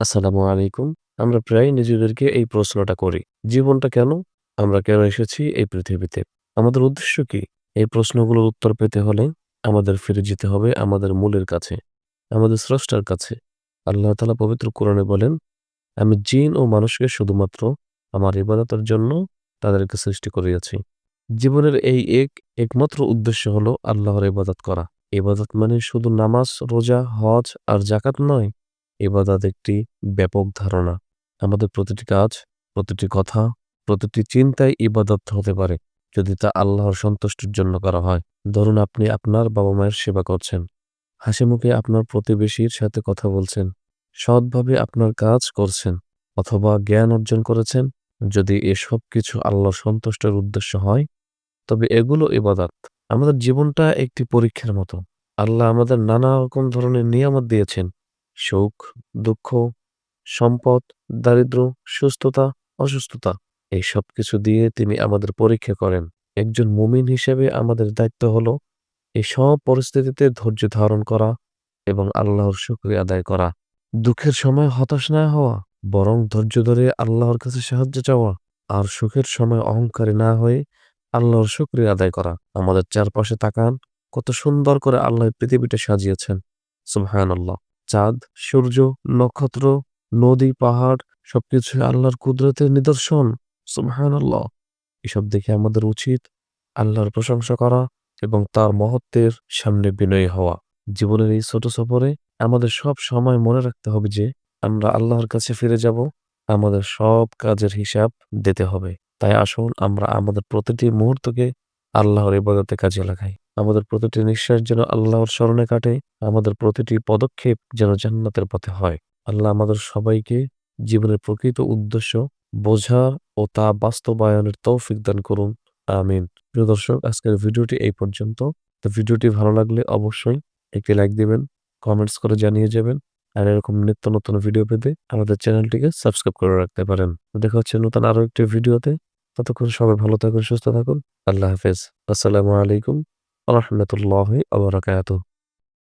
আসসালামু আলাইকুম। আমরা প্রায়ই নিজেদেরকে এই প্রশ্নটা করি। জীবনটা কেন? আমরা কেন এসেছি এই পৃথিবীতে? আমাদের উদ্দেশ্য কি? এই প্রশ্নগুলোর উত্তর পেতে হলে আমাদের ফিরে যেতে হবে আমাদের মূলের কাছে, আমাদের স্রষ্টার কাছে। আল্লাহ তালা পবিত্র কোরআনে বলেন, "আমি জিন ও মানুষকে শুধুমাত্র আমার ইবাদতের জন্য তাদেরকে সৃষ্টি করিয়াছি।" জীবনের এই এক একমাত্র উদ্দেশ্য হলো আল্লাহর ইবাদত করা। ইবাদত মানে শুধু নামাজ, রোজা, হজ আর জাকাত নয়। ইবাদত একটি ব্যাপক ধারণা। আমাদের প্রতিটি কাজ, প্রতিটি কথা, প্রতিটি চিন্তায় ইবাদত হতে পারে যদি তা আল্লাহর সন্তুষ্টির জন্য করা হয়। ধরুন আপনি আপনার বাবা-মায়ের সেবা করছেন। হাসিমুখে আপনার প্রতিবেশীর সাথে কথা বলছেন। সৎভাবে আপনার কাজ করছেন অথবা জ্ঞান অর্জন করেছেন। যদি এসব কিছু আল্লাহর সন্তুষ্টের উদ্দেশ্য হয়, তবে এগুলো ইবাদত। আমাদের জীবনটা একটি পরীক্ষার মতো। আল্লাহ আমাদের নানা রকম ধরনের নিয়ামত দিয়েছেন। সুখ, দুঃখ, সম্পদ, দারিদ্র সুস্থতা, অসুস্থতা এই সবকিছু দিয়ে তিনি আমাদের পরীক্ষা করেন। একজন মুমিন হিসেবে আমাদের দায়িত্ব হল এই সব পরিস্থিতিতে ধৈর্য ধারণ করা এবং আল্লাহর শুকরিয়া আদায় করা। দুঃখের সময় হতাশ না হওয়া, বরং ধৈর্য ধরে আল্লাহর কাছে সাহায্য চাওয়া। আর সুখের সময় অহংকারী না হয়ে আল্লাহর শুকরিয়া আদায় করা। আমাদের চারপাশে তাকান, কত সুন্দর করে আল্লাহ পৃথিবীটা সাজিয়েছেন। সুবহানাল্লাহ। চাঁদ, সূর্য, নক্ষত্র, নদী, পাহাড় সবকিছু আল্লাহর কুদরতের নিদর্শন। সুবহানাল্লাহ। এসব দেখে আমাদের উচিত আল্লাহর প্রশংসা করা এবং তার মহত্বের সামনে বিনয়ী হওয়া। জীবনের এই ছোট সফরে আমাদের সব সময় মনে রাখতে হবে যে আমরা আল্লাহর কাছে ফিরে যাব। আমাদের সব কাজের হিসাব দিতে হবে। তাই আসুন আমরা আমাদের প্রতিটি মুহূর্তকে আল্লাহর ইবাদতে কাজে লাগাই। আমাদের প্রতিটি নিঃশ্বাস যেন আল্লাহর স্মরণে কাটে। আমাদের প্রতিটি পদক্ষেপ যেন জান্নাতের পথে হয়। আল্লাহ আমাদের সবাইকে জীবনের প্রকৃত উদ্দেশ্য বোঝা ও তা বাস্তবায়নের তৌফিক দান করুন। আমিন। প্রিয় দর্শক আজকের ভিডিওটি এই পর্যন্ত। তো ভিডিওটি ভালো লাগলে অবশ্যই একটি লাইক দিবেন, কমেন্টস করে জানিয়ে যাবেন। আর এরকম নিত্য নতুন ভিডিও পেতে আমাদের চ্যানেলটিকে সাবস্ক্রাইব করে রাখতে পারেন। দেখা হচ্ছে নতুন আরও একটি ভিডিওতে। ততক্ষণ সবাই ভালো থাকুন, সুস্থ থাকুন। আল্লাহ হাফেজ। আসসালামু আলাইকুম রাহমাতুল্লাহি আবরকাত।